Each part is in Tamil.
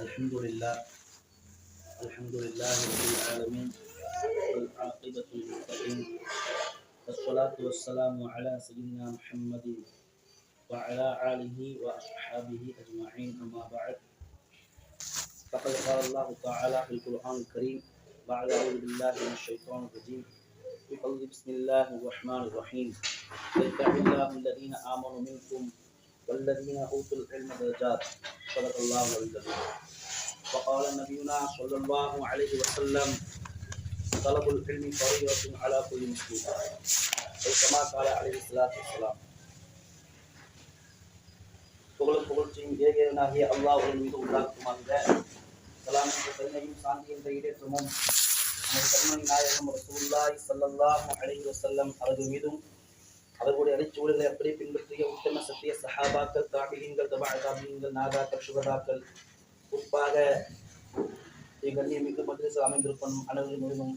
الحمد لله. الحمد لله رب العالمين. والعاقبة للمتقين. والصلاة والسلام على سيدنا محمد وعلى آله وأصحابه أجمعين أما بعد. فقد قال الله تعالى في القرآن الكريم بعد أعوذ بالله من الشيطان الرجيم. بقول بسم الله الرحمن الرحيم. يرفع الله الذين آمنوا منكم والذين أوتوا العلم درجات صدق الله العظيم وقال نبينا صلى الله عليه وسلم طلب العلم فريضة على كل مسلم أو كما قال عليه الصلاة والسلام புகழும் புகழ்ச்சியும் ஏகேவனாகிய அல்லாஹ்வின் மீது உண்டாக்குமாக சலாம் என்ற கருணையும் சாந்தி என்ற ஈடேற்றமும் நமது கண்மணி நாயகம் ரசூலுல்லாஹி ஸல்லல்லாஹு அலைஹி வஸல்லம் அவர்கள் மீதும் அவர்களுடைய அடிச்சுவடுகளை அப்படியே பின்பற்றிய உத்தம சத்திய சஹாபாக்கள் தாபிகங்கள் தபா தாபிகங்கள் நாதாக்கள் சுகதாக்கள். குறிப்பாக கண்ணியமிக்க மதுரசு அமைந்திருக்கும் அனைவரும் முழுவதும்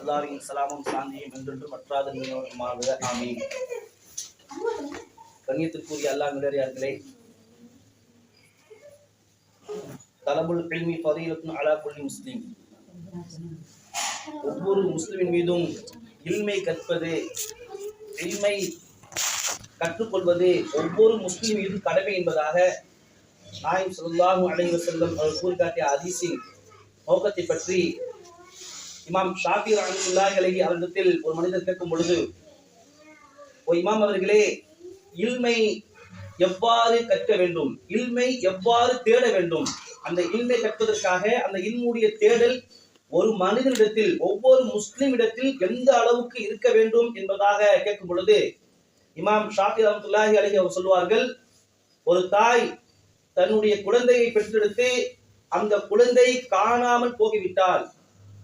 அல்லாவின் சலாமும் சாந்தியும் என்றென்றும் மற்றாத நிறுவனமாக ஆமீன். கண்ணியத்திற்குரிய அல்லாஹ் நிலையார்களே தலபுல் கல்வி ஃபதீலத்துன் அலா குல்லி முஸ்லீம். ஒவ்வொரு முஸ்லிமின் மீதும் இல்மை கற்பது இல்மை கற்றுக்கொள்வது ஒவ்வொரு முஸ்லீம் இது கடமை என்பதாக நாயம் ஸல்லல்லாஹு அலைஹி செல்லும் அவர் கூறிக்காட்டிய அதிசிங் நோக்கத்தை பற்றி இமாம் ஷாஃபி ரஹ்மத்துல்லாஹி அலைஹி அவரிடத்தில் ஒரு மனிதர் கேட்கும் பொழுது ஓ இமாம் அவர்களே இல்மை எவ்வாறு கற்க வேண்டும்? இல்மை எவ்வாறு தேட வேண்டும்? அந்த இல்மை கற்பதற்காக அந்த இல்முடைய தேடல் ஒரு மனிதனிடத்தில் ஒவ்வொரு முஸ்லிம் இடத்தில் எந்த அளவுக்கு இருக்க வேண்டும் என்பதாக கேட்கும் பொழுது இமாம் ஷாஃபி ரஹ்மத்துல்லாஹி அலைஹி அவர் சொல்வார்கள் ஒரு தாய் தன்னுடைய குழந்தையை பெற்றெடுத்து அந்த குழந்தை காணாமல் போகிவிட்டால்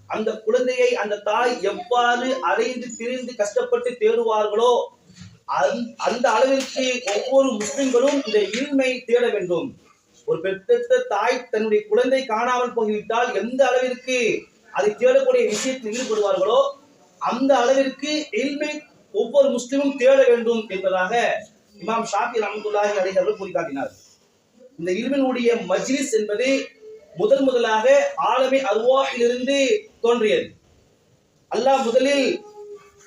அந்த குழந்தையை அந்த தாய் எவ்வாறு அலைந்து திரிந்து கஷ்டப்பட்டு தேடுவார்களோ அந்த- அந்த அளவிற்கு ஒவ்வொரு முஸ்லிம்களும் இந்த இல்மை தேட வேண்டும். ஒரு பெற்றெடுத்த தாய் தன்னுடைய குழந்தை காணாமல் போகிவிட்டால் எந்த அளவிற்கு அதை தேடக்கூடிய விஷயத்தில் ஈடுபடுவார்களோ அந்த அளவிற்கு இல்மை ஒவ்வொரு முஸ்லிமும் தேட வேண்டும் என்பதாக இமாம் ஷாபி ரஹமத்துல்லாஹி அலைஹி அவர்கள் கூறி காட்டினார் இந்த இல்மினுடைய மஜ்லிஸ் என்பது முதன் முதலாக ஆலமி அருவாஹிலிருந்து தோன்றியது. அல்லாஹ் முதலில்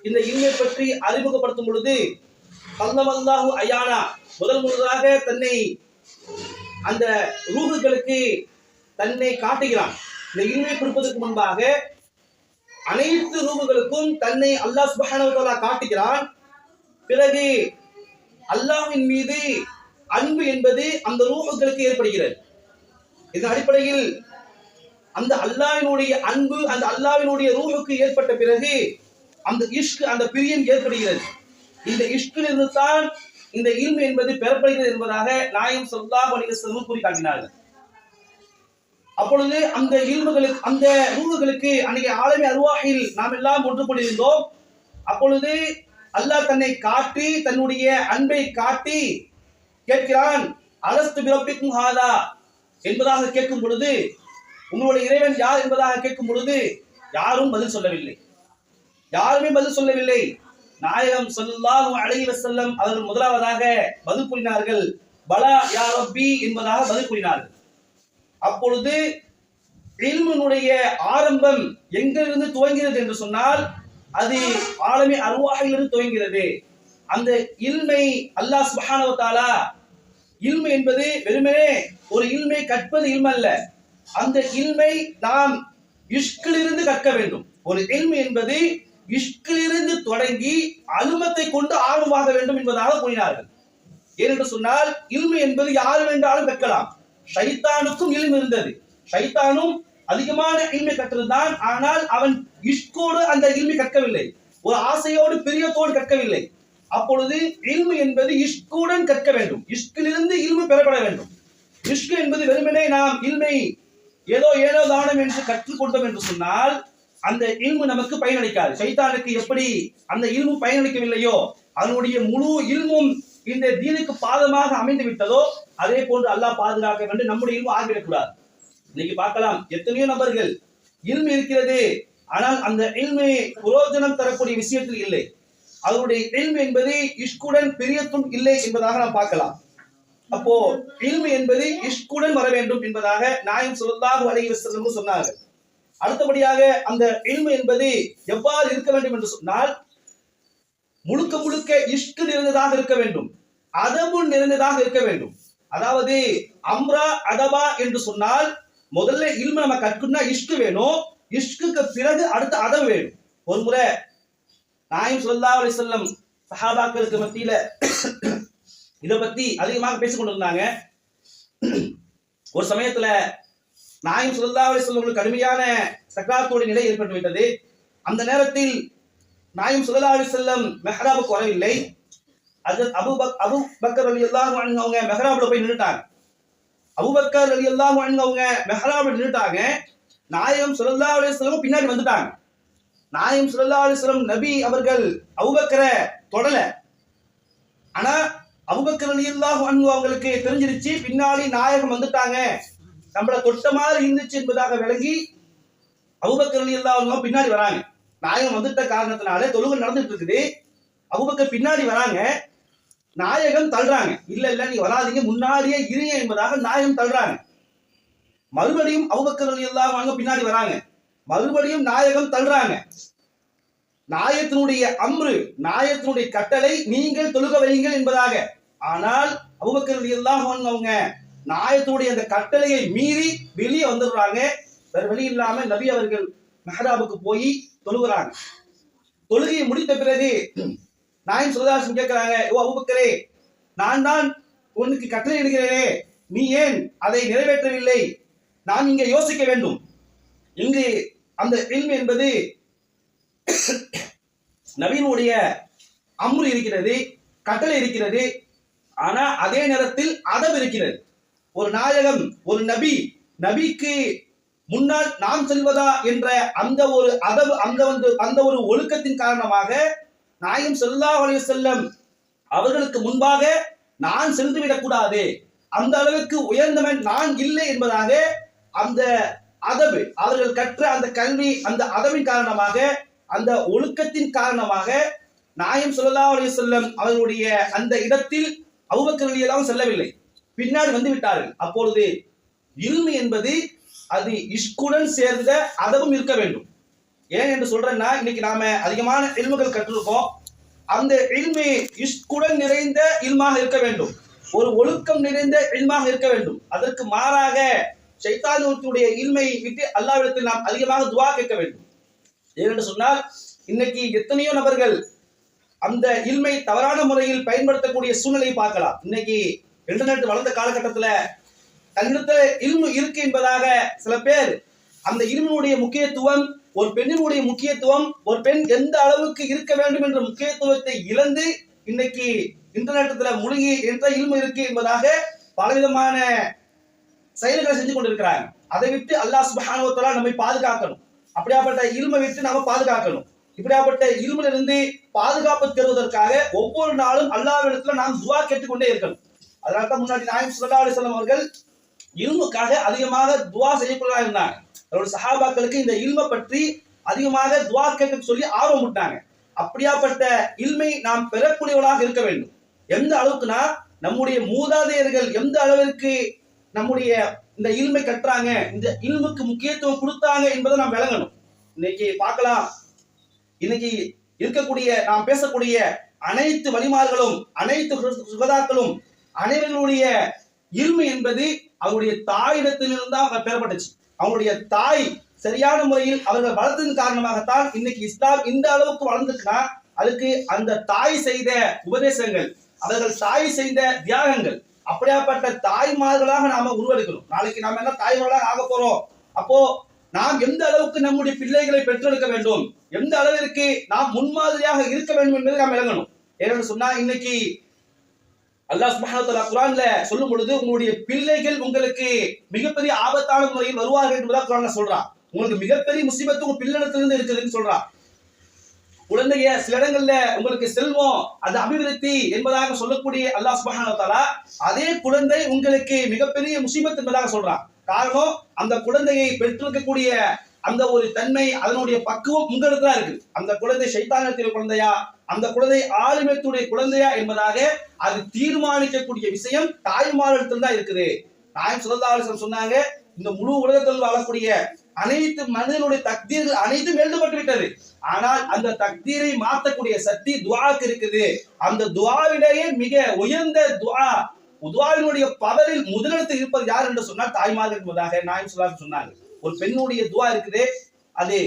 இந்த இல்மை பற்றி அறிமுகப்படுத்தும் பொழுது அல்லாஹு அயானா முதல் முதலாக தன்னை அந்த ரூகுகளுக்கு தன்னை காட்டுகிறான். இந்த இல்மை கொடுப்பதற்கு முன்பாக அனைத்து ரூபங்களுக்கும் தன்னை அல்லாஹ் சுபஹானவத்தாலா காட்டுகிறான். பிறகு அல்லாஹ்வின் மீது அன்பு என்பது அந்த ரூபங்களுக்கு ஏற்படுகிறது. இதன் அடிப்படையில் அந்த அல்லாவினுடைய அன்பு அந்த அல்லாவினுடைய ரூஹுக்கு ஏற்பட்ட பிறகு அந்த இஷ்கு அந்த பிரியம் ஏற்படுகிறது. இந்த இஷ்கில் இருந்து தான் இந்த இல்மு என்பது பெறப்படுகிறது என்பதாக நாயம் சொல்லா வணிக செல்வம் கூறி காட்டினார்கள். அப்பொழுது அந்த இல்முகளுக்கு அந்த ரூஹுகளுக்கு அன்னைக்கு ஆளுமை அருவாகில் நாம் எல்லாம் ஒன்று கொண்டிருந்தோம் அப்பொழுது அல்லாஹ் தன்னை காட்டி தன்னுடைய அன்பை காட்டி கேட்கிறான் அலஸ்து பிறப்பிக்கும் ஹாதா? என்பதாக கேட்கும் பொழுது உங்களுடைய இறைவன் யார்? என்பதாக கேட்கும் பொழுது யாரும் பதில் சொல்லவில்லை. யாருமே பதில் சொல்லவில்லை. நாயகம் ஸல்லல்லாஹு அலைஹி செல்லம் அவர்கள் முதலாவதாக பதில் கூறினார்கள். பலா யா ரப்பி என்பதாக பதில் கூறினார்கள். அப்பொழுது இல்மினுடைய ஆரம்பம் எங்கிருந்து துவங்கிறது என்று சொன்னால் அது ஆலமி அருவாகிலிருந்து துவங்கிறது அந்த இல்மை அல்லாஹ் சுபஹானவத்தாலா இல்மை என்பது வெறுமனே ஒரு இல்மை கற்பது இல்மல்ல. அந்த இல்மை நாம் இஷ்கிலிருந்து கற்க வேண்டும். ஒரு இல்மை என்பது இஷ்கிலிருந்து தொடங்கி அலுமத்தை கொண்டு ஆர்வமாக வேண்டும் என்பதாக கூறினார்கள். ஏனென்று சொன்னால் இல்மை என்பது யார் வேண்டாலும் கற்கலாம். ஷைத்தானுக்கும் இலும் இருந்தது. ஷைத்தானும் அதிகமான இல்மை கற்றிருந்தான். ஆனால் அவன் இஷ்கோடு அந்த இல்மை கற்கவில்லை. ஒரு ஆசையோடு பிரியத்தோடு கற்கவில்லை. அப்பொழுது இல்மு என்பது இஷ்குடன் கற்க வேண்டும். இஷ்கிலிருந்து இல்மு பெறப்பட வேண்டும். இஷ்கு என்பது வெறுமனே நாம் இல்மை ஏதோ ஏதோ தானம் என்று கற்றுக்கொண்டோம் என்று சொன்னால் அந்த இல்மு நமக்கு பயனளிக்காது. சைத்தானுக்கு எப்படி அந்த இல்மு பயனளிக்கவில்லையோ அதனுடைய முழு இல்மும் இந்த தீனுக்கு பாதமாக அமைந்து விட்டதோ அதே போன்று அல்லாஹ் பாதுகாக்க வேண்டும் நம்முடைய இல்மு ஆகிவிடக்கூடாது இன்னைக்கு பார்க்கலாம் எத்தனையோ நபர்கள் இல்மு இருக்கிறது ஆனால் அந்த இல்மை புரோஜனம் தரக்கூடிய விஷயத்தில் இல்லை. அவருடைய இல்மு என்பது இஷ்குடன் பிரியத்தும் இல்லை என்பதாக நாம் பார்க்கலாம். அப்போ இல்மு என்பது இஷ்குடன் வர வேண்டும் என்பதாக நாயம் ஸல்லல்லாஹு அலைஹி வஸல்லம் சொன்னார்கள். அடுத்தபடியாக அந்த இல்மு என்பது எவ்வாறு இருக்க வேண்டும் என்று சொன்னால் முழுக்க முழுக்க இஷ்கு நிறைந்ததாக இருக்க வேண்டும். அதபு நிறைந்ததாக இருக்க வேண்டும். அதாவது அம்ரா அதபா என்று சொன்னால் முதல்ல இல்ம நம்ம கற்கணும்னா இஷ்கு வேணும். இஷ்குக்கு பிறகு அடுத்த அதவு வேணும். ஒரு முறை நாயும் சொல்லா அலி சொல்லம் சஹாபாக்களுக்கு மத்தியில இத பத்தி அதிகமாக பேசிக்கொண்டிருந்தாங்க ஒரு சமயத்துல நாயும் சொல்லா அலி வஸல்லம் கடுமையான சக்காத்தோட நிலை ஏற்பட்டு விட்டது. அந்த நேரத்தில் நாயும் ஸல்லல்லாஹு அலைஹி வஸல்லம் மெஹராபுக்கு வரவில்லை. அது அபு பக் அபு பக்கர் அலி அல்லாஹ் அவங்க மெஹராப்ல போய் நின்றுட்டாங்க. அபுபக்கர் அலி அல்லாஹ் அவங்க மெஹராப்ல நின்னுட்டாங்க நாயகம் ஸல்லல்லாஹு அலைஹி வஸல்லம் பின்னாடி வந்துட்டாங்க. நாயகம் ஸல்லல்லாஹு அலைஹி நபி அவர்கள் அபுபக்கரை தொடல. ஆனா அபுபக்கர் ரலியல்லாஹு அன்ஹு அவங்களுக்கு தெரிஞ்சிருச்சு பின்னாடி நாயகம் வந்துட்டாங்க. நம்மளை தொட்ட மாதிரி இருந்துச்சு என்பதாக விளங்கி அபுபக்கர் ரலியல்லாஹு அன்ஹு பின்னாடி வராங்க. நாயகம் வந்துட்ட காரணத்தினால தொழுகை நடந்துட்டு இருக்குது. அபுபக்கர் பின்னாடி வராங்க. நாயகம் தள்ளுறாங்க. இல்ல இல்ல நீங்க வராதீங்க. முன்னாடியே இருங்க என்பதாக நாயகம் தள்ளுறாங்க. மறுபடியும் அவுபக்கர்கள் எல்லாம் வாங்க பின்னாடி வராங்க. மறுபடியும் நாயகம் தள்ளுறாங்க. நாயத்தினுடைய அம்ரு நாயத்தினுடைய கட்டளை நீங்கள் தொழுக வையுங்கள் என்பதாக. ஆனால் அவுபக்கர்கள் எல்லாம் அவங்க நாயத்தினுடைய அந்த கட்டளையை மீறி வெளியே வந்துடுறாங்க. வேற வழி இல்லாம நபி அவர்கள் மெஹராபுக்கு போய் தொழுகிறாங்க. தொழுகையை முடித்த பிறகு நாயம் சுரதாசன் கேட்கிறாங்க ஓ அபுபக்கரே நான் தான் உனக்கு கட்டளை இடுகிறேனே. நீ ஏன் அதை நிறைவேற்றவில்லை? நான் இங்கே யோசிக்க வேண்டும். இங்கு அந்த இல்மு என்பது நவீனுடைய அம்ரு இருக்கிறது கட்டளை இருக்கிறது. ஆனா அதே நேரத்தில் அதம் இருக்கிறது. ஒரு நாயகம் ஒரு நபி நபிக்கு முன்னால் நாம் செல்வதா என்ற அந்த ஒரு அதவு அந்த வந்து அந்த ஒரு ஒழுக்கத்தின் காரணமாக நாயும் செல்லா அலைஹி செல்லம் அவர்களுக்கு முன்பாக நான் சென்று விடக்கூடாது அந்த அளவுக்கு உயர்ந்தவன் நான் இல்லை என்பதாக அந்த அதவு அவர்கள் கற்ற அந்த கல்வி அந்த அதவின் காரணமாக அந்த ஒழுக்கத்தின் காரணமாக நாயம் சொல்லலா அலைஹி செல்லம் அவர்களுடைய அந்த இடத்தில் அவுபக்கர் செல்லவில்லை. பின்னாடி வந்து விட்டார்கள். அப்பொழுது இல்மு என்பது அது இஷ்குடன் சேர்ந்த அதவும் இருக்க வேண்டும். ஏன் என்று சொல்றேன்னா இன்னைக்கு நாம அதிகமான இல்முகள் கற்றிருக்கோம். அந்த இல்மி இஷ்குடன் நிறைந்த இல்மாக இருக்க வேண்டும். ஒரு ஒழுக்கம் நிறைந்த இல்மாக இருக்க வேண்டும். அதற்கு மாறாக சைத்தானுடைய இல்மையை விட்டு அல்லாவிடத்தில் நாம் அதிகமாக துவா கேட்க வேண்டும். ஏனென்று சொன்னால் இன்னைக்கு எத்தனையோ நபர்கள் அந்த இல்மை தவறான முறையில் பயன்படுத்தக்கூடிய சூழ்நிலையை பார்க்கலாம். இன்னைக்கு இன்டர்நெட் வளர்ந்த காலகட்டத்துல தன்னிடத்த இல்மு இருக்கு என்பதாக சில பேர் அந்த இருமனுடைய முக்கியத்துவம் ஒரு பெண்ணினுடைய முக்கியத்துவம் ஒரு பெண் எந்த அளவுக்கு இருக்க வேண்டும் என்ற முக்கியத்துவத்தை இழந்து இன்னைக்கு இன்டர்நெட்டத்துல முழுகி என்ற இல்மு இருக்கு என்பதாக பலவிதமான செயல்களை செஞ்சு கொண்டிருக்கிறாங்க. அதை விட்டு அல்லாஹ் சுப்ஹானஹு நம்மை பாதுகாக்கணும். அப்படியாப்பட்ட இல்மை விட்டு நாம பாதுகாக்கணும். இப்படியாப்பட்ட இல்மிலிருந்து இருந்து பாதுகாப்பு தருவதற்காக ஒவ்வொரு நாளும் அல்லாவிடத்துல நாம் துவா கேட்டுக்கொண்டே இருக்கணும். அதனால தான் முன்னாடி நாயம் சுல்லா அலிஸ்லாம் அவர்கள் இல்முக்காக அதிகமாக துவா செய்யக்கூடியவர்களாக இருந்தாங்க அவருடைய சஹாபாக்களுக்கு இந்த இல்மை பற்றி அதிகமாக துவா கேட்க சொல்லி ஆர்வம் விட்டாங்க அப்படியாப்பட்ட இல்மை நாம் பெறக்கூடியவர்களாக இருக்க வேண்டும். எந்த அளவுக்குனா நம்முடைய மூதாதையர்கள் எந்த அளவிற்கு நம்முடைய இந்த இல்மை கட்டுறாங்க இந்த இல்முக்கு முக்கியத்துவம் கொடுத்தாங்க என்பதை நாம் விளங்கணும். இன்னைக்கு பார்க்கலாம். இன்னைக்கு இருக்கக்கூடிய நாம் பேசக்கூடிய அனைத்து வழிமார்களும் அனைத்து சுகதாக்களும் அனைவர்களுடைய இருமை என்பது அவருடைய தாயிடத்திலிருந்து தான் அவங்க பெறப்பட்டுச்சு. அவங்களுடைய தாய் சரியான முறையில் அவர்கள் வளர்த்ததன் காரணமாகத்தான் இன்னைக்கு இஸ்லாம் இந்த அளவுக்கு வளர்ந்துருக்குன்னா அதுக்கு அந்த தாய் செய்த உபதேசங்கள் அவர்கள் தாய் செய்த தியாகங்கள் அப்படியாப்பட்ட தாய்மார்களாக நாம உருவெடுக்கணும் நாளைக்கு நாம என்ன தாய்மார்களாக ஆக போறோம்? அப்போ நாம் எந்த அளவுக்கு நம்முடைய பிள்ளைகளை பெற்றெடுக்க வேண்டும்? எந்த அளவிற்கு நாம் முன்மாதிரியாக இருக்க வேண்டும் என்பதை நாம் விளங்கணும். ஏன்னு சொன்னா இன்னைக்கு அல்லாஹ் சுப்ஹானஹு குரான்ல சொல்லும் பொழுது உங்களுடைய பிள்ளைகள் உங்களுக்கு மிகப்பெரிய ஆபத்தான முறையில் வருவார்கள் என்பதாக குரான்ல சொல்றான் உங்களுக்கு மிகப்பெரிய முசிபத்து உங்க பிள்ளையிடத்திலிருந்து இருக்குதுன்னு சொல்றான் குழந்தைய சில இடங்கள்ல உங்களுக்கு செல்வம் அது அபிவிருத்தி என்பதாக சொல்லக்கூடிய அல்லாஹ் சுப்ஹானஹு அதே குழந்தை உங்களுக்கு மிகப்பெரிய முசீபத் என்பதாக சொல்றான் காரணம் அந்த குழந்தையை பெற்றிருக்கக்கூடிய அந்த ஒரு தன்மை அதனுடைய பக்குவம் உங்களுக்கு தான் இருக்கு அந்த குழந்தை சைத்தானத்தின் குழந்தையா? அந்த குழந்தை ஆளுமத்துடைய குழந்தையா என்பதாக அது தீர்மானிக்கக்கூடிய விஷயம் தாய்மாரிடத்தில் தான் இருக்குது. நாயம் சுரதாரசன் சொன்னாங்க இந்த முழு உலகத்தில் வாழக்கூடிய அனைத்து மனிதனுடைய தக்தீர்கள் அனைத்தும் எழுதப்பட்டு விட்டது ஆனால் அந்த தக்தீரை மாற்றக்கூடிய சக்தி துவாக்கு இருக்குது. அந்த துவாவிலேயே மிக உயர்ந்த துவா துவாவினுடைய பவரில் முதலிடத்தில் இருப்பது யார் என்று சொன்னால் தாய்மார்கள் என்பதாக நாயம் சுல்லாஸ் சொன்னாங்க ஒரு பெண்ணுடைய துவா இருக்குது. அது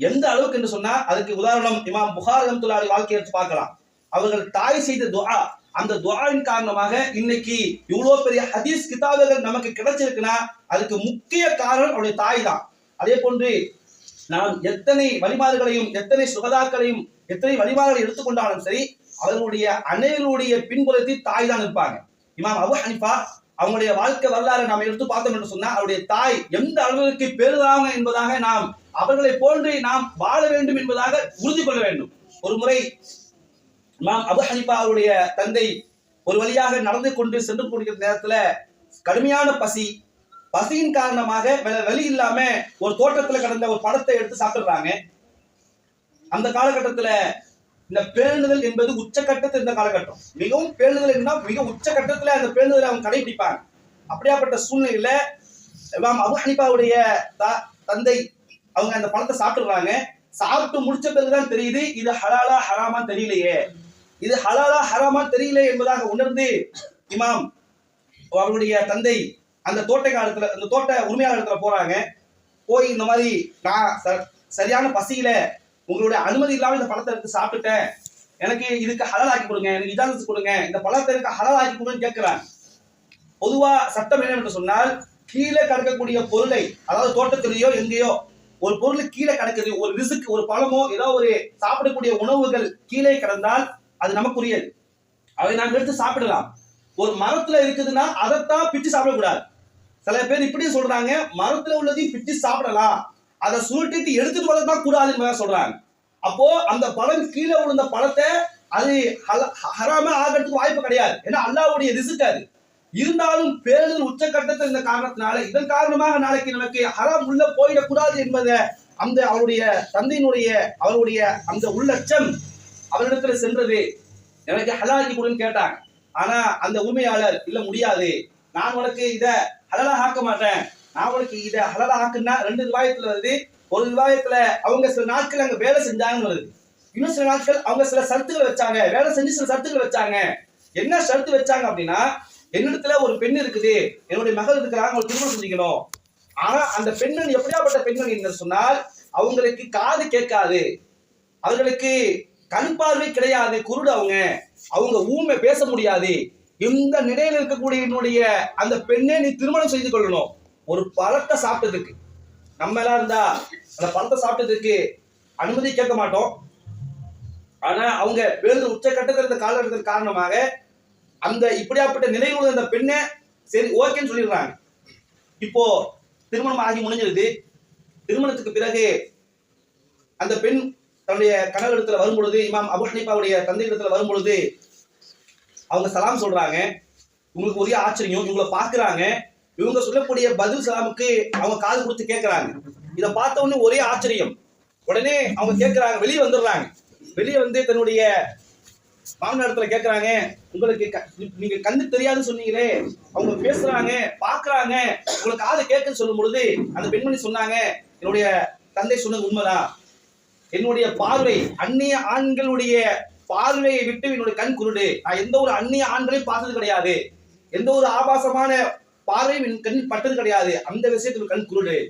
எந்த அளவுக்கு என்று சொன்னா அதுக்கு உதாரணம் இமாம் புகார் ரஹ்மத்துல்லாஹி வாழ்க்கையை எடுத்து பார்க்கலாம். அவர்கள் தாய் செய்த துவா அந்த துவாவின் காரணமாக இன்னைக்கு இவ்வளவு பெரிய ஹதீஸ் கிதாபுகள் நமக்கு கிடைச்சிருக்குன்னா அதுக்கு முக்கிய காரணம் அவருடைய தாய் தான். அதே போன்று நாம் எத்தனை வழிபாடுகளையும் எத்தனை சுகதாக்களையும் எத்தனை வழிபாடுகளை எடுத்துக்கொண்டாலும் சரி அவர்களுடைய அனைவருடைய பின்புலத்தில் தாய் தான் இருப்பாங்க. இமாம் அபு ஹனிஃபா அவங்களுடைய வாழ்க்கை வரலாறு நாம் எடுத்து பார்த்தோம் என்று சொன்னால் அவருடைய தாய் எந்த அளவிற்கு பெருதாங்க என்பதாக நாம் அவர்களை போன்று நாம் வாழ வேண்டும் என்பதாக உறுதி கொள்ள வேண்டும். ஒரு முறை நாம் அபு ஹனிபா அவருடைய தந்தை ஒரு வழியாக நடந்து கொண்டு சென்று கொடுக்கிற நேரத்துல கடுமையான பசி பசியின் காரணமாக வழி இல்லாம ஒரு தோட்டத்துல கடந்த ஒரு படத்தை எடுத்து சாப்பிடுறாங்க. அந்த காலகட்டத்துல இந்த பேணுதல் என்பது உச்சக்கட்டத்தில் இந்த காலகட்டம். மிகவும் பேணுதல் என்றால் மிக உச்சக்கட்டத்துல அந்த பேணுதலை அவங்க கடைபிடிப்பாங்க. அப்படியாப்பட்ட சூழ்நிலையில இமாம் அபு ஹனிபாவுடைய தந்தை அவங்க அந்த பணத்தை சாப்பிடுறாங்க சாப்பிட்டு முடிச்ச பிறகுதான் தெரியுது இது ஹலாலா ஹராமா தெரியலையே. இது ஹலாலா ஹராமா தெரியல என்பதாக உணர்ந்து இமாம் அவருடைய தந்தை அந்த தோட்ட காலத்துல அந்த தோட்ட உரிமையாளர்கிட்ட போறாங்க. போய் இந்த மாதிரி நான் ச- சரியான பசியில உங்களுடைய அனுமதி இல்லாம இந்த பழத்தை எடுத்து சாப்பிட்டுட்டேன் எனக்கு இதுக்கு ஹலலாக்கி கொடுங்க எனக்கு இஜாசத்து கொடுங்க இந்த பழத்தை இருக்க ஹலலாக்கி கொடுங்கன்னு கேட்கிறாங்க பொதுவா சட்டம் என்ன என்று சொன்னால் கீழே கிடக்கக்கூடிய பொருளை அதாவது தோட்டத்திலேயோ எங்கேயோ ஒரு பொருள் கீழே கிடக்குது ஒரு ரிசுக்கு ஒரு பழமோ ஏதோ ஒரு சாப்பிடக்கூடிய உணவுகள் கீழே கிடந்தால் அது நமக்குரியது. அதை நாம் எடுத்து சாப்பிடலாம். ஒரு மரத்துல இருக்குதுன்னா அதைத்தான் பிச்சு சாப்பிடக்கூடாது. சில பேர் இப்படி சொல்றாங்க மரத்துல உள்ளதையும் பிச்சு சாப்பிடலாம். அதை சுருட்டிட்டு எடுத்துட்டு வரதான் கூடாதுன்னு சொல்றாங்க. அப்போ அந்த பழம் கீழே விழுந்த பழத்தை அது ஹல- ஹராம ஆகிறதுக்கு வாய்ப்பு கிடையாது. ஏன்னா அல்லாவுடைய ரிசுக்கு அது. இருந்தாலும் பேரில் உச்சக்கட்டத்தில் இந்த காரணத்தினால இதன் காரணமாக நாளைக்கு நமக்கு ஹராம் உள்ள போயிடக்கூடாது என்பதை அந்த அவருடைய தந்தையினுடைய அவருடைய அந்த உள்ளச்சம் அவரிடத்துல சென்றது. எனக்கு ஹலாக்கி கொடுன்னு கேட்டாங்க. ஆனா அந்த உரிமையாளர் இல்ல முடியாது. நான் உனக்கு இதை ஹலலாக ஆக்க மாட்டேன். நான் இதை இத ஆக்குன்னா ரெண்டு விவாயத்துல வருது. ஒரு விவாயத்துல அவங்க சில நாட்கள் அங்க வேலை செஞ்சாங்கன்னு வருது. இன்னும் சில நாட்கள் அவங்க சில சரத்துகள் வச்சாங்க. வேலை செஞ்சு சில சரத்துகள் வச்சாங்க. என்ன ஷர்த்து வச்சாங்க அப்படின்னா என்னிடத்துல ஒரு பெண் இருக்குது. என்னுடைய மகள் இருக்கிறாங்க அவங்க திருமணம் செஞ்சுக்கணும். ஆனா அந்த பெண்ணன் எப்படியாப்பட்ட பெண்ணன் என்று சொன்னால் அவங்களுக்கு காது கேட்காது. அவர்களுக்கு கண் பார்வை கிடையாது குருடு அவங்க. அவங்க ஊமை பேச முடியாது. இந்த நிலையில் இருக்கக்கூடிய என்னுடைய அந்த பெண்ணை நீ திருமணம் செய்து கொள்ளணும். ஒரு பழத்தை சாப்பிட்டதுக்கு. நம்ம எல்லாம் இருந்தா அந்த பழத்தை சாப்பிட்டதுக்கு அனுமதி கேட்க மாட்டோம். ஆனா அவங்க வேறு உச்சக்கட்டத்தில் இருந்த காலகட்டத்தின் காரணமாக அந்த இப்படியாப்பட்ட நிலையில் உள்ள அந்த பெண்ணை சரி ஓகேன்னு சொல்லிடுறாங்க. இப்போ திருமணம் ஆகி முடிஞ்சிருது. திருமணத்துக்கு பிறகு அந்த பெண் தன்னுடைய கணவர் இடத்துல வரும்பொழுது இமாம் அபு ஹனீஃபாவுடைய தந்தை இடத்துல வரும்பொழுது அவங்க சலாம் சொல்றாங்க. உங்களுக்கு ஒரே ஆச்சரியம் இவங்களை பார்க்குறாங்க. இவங்க சொல்லக்கூடிய பதில் சலாமுக்கு அவங்க காது கொடுத்து கேட்கறாங்க இதை பார்த்த உடனே ஒரே ஆச்சரியம். உடனே அவங்க கேட்கறாங்க வெளியே வந்துடுறாங்க. வெளியே வந்து தன்னுடைய மாமனார் இடத்துல கேட்கறாங்க உங்களுக்கு க- நீங்க கண்ணு தெரியாதுன்னு சொன்னீங்களே அவங்க பேசுறாங்க பாக்குறாங்க உங்களுக்கு காது கேட்குன்னு சொல்லும் பொழுது அந்த பெண்மணி சொன்னாங்க என்னுடைய தந்தை சொன்னது உண்மைதான் என்னுடைய பார்வை அந்நிய ஆண்களுடைய பார்வையை விட்டு என்னுடைய கண் குருடு. நான் எந்த ஒரு அந்நிய ஆண்களையும் பார்த்தது கிடையாது. எந்த ஒரு ஆபாசமான பார்வையும் என் கண் பட்டது கிடையாது. அந்த விஷயத்தில் கண் குருடு.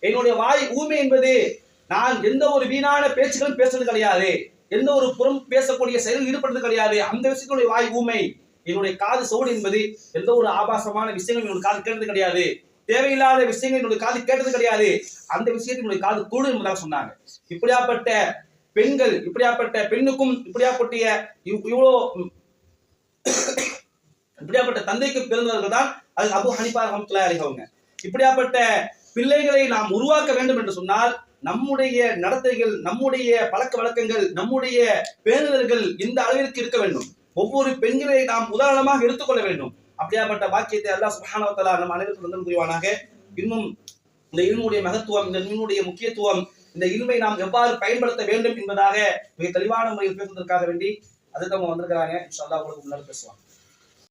என்னுடைய வாய் ஊமை என்பது நான் எந்த ஒரு வீணான பேச்சுகளும் பேசுறது கிடையாது. எந்த ஒரு புறம் பேசக்கூடிய செயலில் ஈடுபடுறது கிடையாது. அந்த விஷயத்துடைய வாய் ஊமை என்னுடைய காது சோடு என்பது எந்த ஒரு ஆபாசமான விஷயங்களும் என்னுடைய காது கேட்டது கிடையாது. தேவையில்லாத விஷயங்கள் என்னுடைய காது கேட்டது கிடையாது. அந்த விஷயத்தை என்னுடைய காது கூடு என்பதாக சொன்னாங்க. இப்படியாப்பட்ட பெண்கள் இப்படியாப்பட்ட பெண்ணுக்கும் இப்படியாப்பட்ட இவ்- இவ்வளோ இப்படியாப்பட்ட தந்தைக்கு பிறந்தவர்கள் தான் அது அபு ஹனிபா ரஹமத்துல்லாஹி அலைஹி அவங்க. இப்படியாப்பட்ட பிள்ளைகளை நாம் உருவாக்க வேண்டும் என்று சொன்னால் நம்முடைய நடத்தைகள் நம்முடைய பழக்க வழக்கங்கள் நம்முடைய பேருந்தர்கள் இந்த அளவிற்கு இருக்க வேண்டும். ஒவ்வொரு பெண்களை நாம் உதாரணமாக எடுத்துக்கொள்ள வேண்டும். அப்படியாப்பட்ட வாக்கியத்தை அல்லாஹ் சுஹானவத்தலா நம் அனைவருக்கும் வந்து புரிவானாக. இன்னும் இந்த இல்முடைய மகத்துவம் இந்த இல்முடைய முக்கியத்துவம் இந்த இல்மை நாம் எவ்வாறு பயன்படுத்த வேண்டும் என்பதாக மிக தெளிவான முறையில் பேசுவதற்காக வேண்டி அதுக்கு அவங்க வந்திருக்கிறாங்க. இன்ஷா அல்லா உங்களுக்கு முன்னாடி பேசுவாங்க